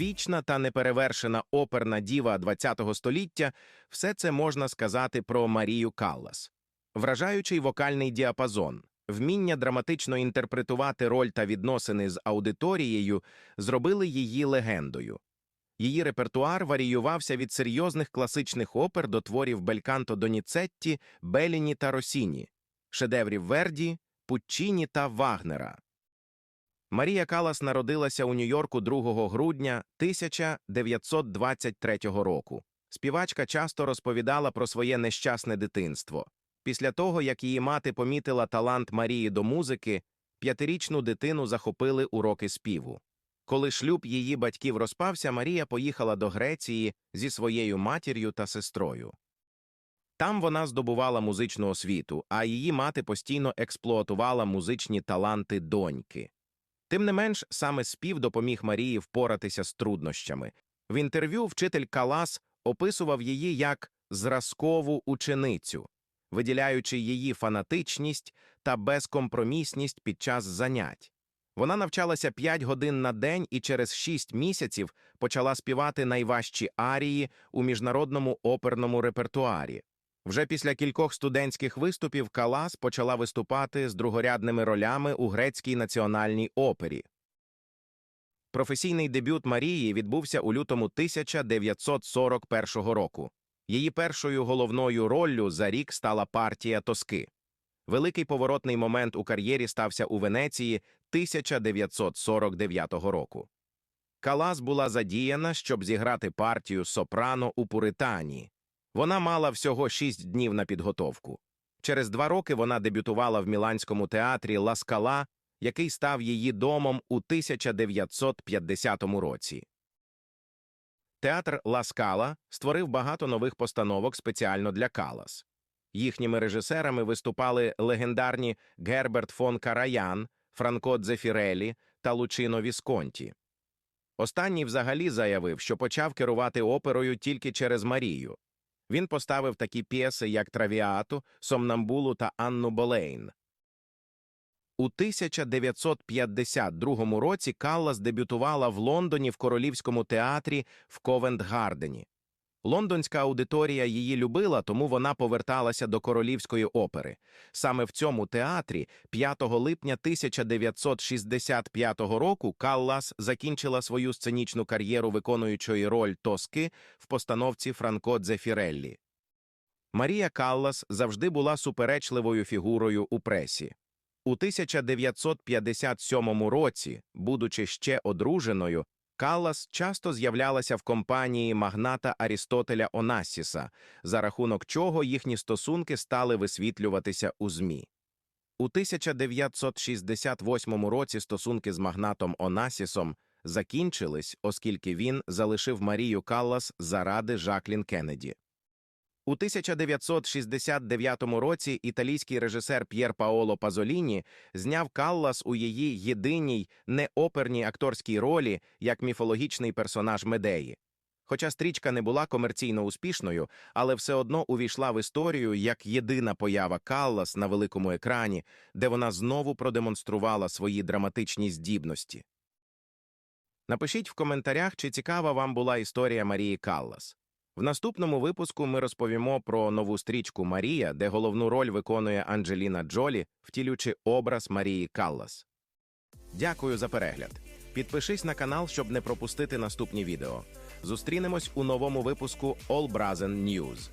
Вічна та неперевершена оперна діва ХХ століття – все це можна сказати про Марію Каллас. Вражаючий вокальний діапазон, вміння драматично інтерпретувати роль та відносини з аудиторією зробили її легендою. Її репертуар варіювався від серйозних класичних опер до творів Бельканто Доніцетті, Беліні та Росіні, шедеврів Верді, Пуччіні та Вагнера. Марія Калас народилася у Нью-Йорку 2 грудня 1923 року. Співачка часто розповідала про своє нещасне дитинство. Після того, як її мати помітила талант Марії до музики, п'ятирічну дитину захопили уроки співу. Коли шлюб її батьків розпався, Марія поїхала до Греції зі своєю матір'ю та сестрою. Там вона здобувала музичну освіту, а її мати постійно експлуатувала музичні таланти доньки. Тим не менш, саме спів допоміг Марії впоратися з труднощами. В інтерв'ю вчитель Калас описував її як зразкову ученицю, виділяючи її фанатичність та безкомпромісність під час занять. Вона навчалася 5 годин на день і через 6 місяців почала співати найважчі арії у міжнародному оперному репертуарі. Вже після кількох студентських виступів Калас почала виступати з другорядними ролями у грецькій національній опері. Професійний дебют Марії відбувся у лютому 1941 року. Її першою головною роллю за рік стала партія тоски. Великий поворотний момент у кар'єрі стався у Венеції 1949 року. Калас була задіяна, щоб зіграти партію сопрано у Пуритані. Вона мала всього шість днів на підготовку. Через два роки вона дебютувала в міланському театрі Ла Скала, який став її домом у 1950 році. Театр Ла Скала створив багато нових постановок спеціально для Калас. Їхніми режисерами виступали легендарні Герберт фон Караян, Франко Дзефірелі та Лучино Вісконті. Останній взагалі заявив, що почав керувати оперою тільки через Марію. Він поставив такі п'єси, як Травіату, Сомнамбулу та Анну Болейн. У 1952 році Каллас дебютувала в Лондоні в Королівському театрі в Ковент-Гардені. Лондонська аудиторія її любила, тому вона поверталася до королівської опери. Саме в цьому театрі 5 липня 1965 року Каллас закінчила свою сценічну кар'єру виконуючої роль тоски в постановці Франко Дзефіреллі. Марія Каллас завжди була суперечливою фігурою у пресі. У 1957 році, будучи ще одруженою, Каллас часто з'являлася в компанії магната Арістотеля Онасіса, за рахунок чого їхні стосунки стали висвітлюватися у ЗМІ. У 1968 році стосунки з магнатом Онасісом закінчились, оскільки він залишив Марію Каллас заради Жаклін Кеннеді. У 1969 році італійський режисер П'єр Паоло Пазоліні зняв Каллас у її єдиній неоперній акторській ролі як міфологічний персонаж Медеї. Хоча стрічка не була комерційно успішною, але все одно увійшла в історію як єдина поява Каллас на великому екрані, де вона знову продемонструвала свої драматичні здібності. Напишіть в коментарях, чи цікава вам була історія Марії Каллас. В наступному випуску ми розповімо про нову стрічку Марія, де головну роль виконує Анджеліна Джолі, втілюючи образ Марії Каллас. Дякую за перегляд. Підпишись на канал, щоб не пропустити наступні відео. Зустрінемось у новому випуску All Brazen News.